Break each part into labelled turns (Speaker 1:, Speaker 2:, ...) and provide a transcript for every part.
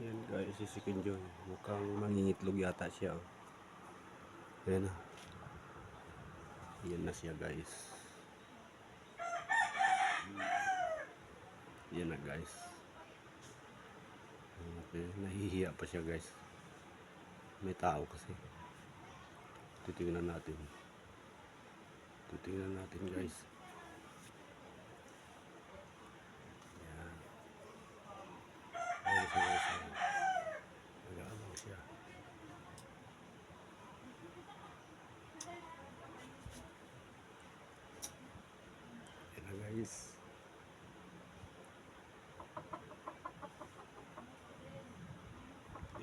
Speaker 1: Yan guys, si si Kinjoy. Mukhang mangingitlog yata siya. oh. Ayan na. Yan na siya guys. Yan na guys. Okay, nahihiya pa siya guys. May tao kasi. Titingnan natin. Titingnan natin guys. Yan. Ayun siya guys. ayun. Nag-aabang siya. Yan na guys.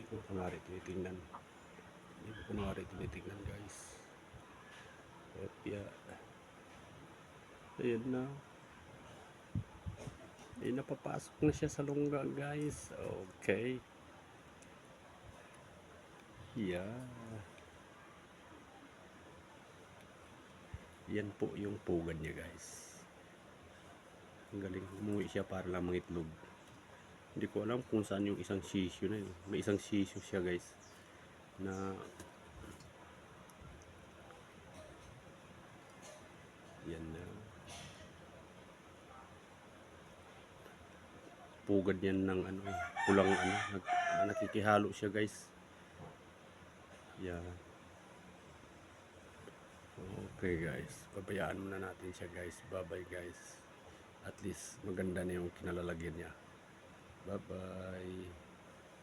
Speaker 1: Ko kunwari tinitingnan. Hindi ko kunwari tinitingnan guys. Kaya, ayun na. Ay, napapasok na siya sa lungga guys. Okay. Yeah. Yan po yung pugad niya guys. Ang galing. Umuwi siya para lang mangitlog. Hindi ko alam kung saan yung isang sisyo na yun. May isang sisyo siya guys. Na yan na. Pugad yan ng ano, eh, pulang ano, nag, nakikihalo siya guys. Yan. Okay guys, pabayaan muna natin siya guys. Bye-bye guys. At least maganda na yung kinalalagyan niya. Bye-bye.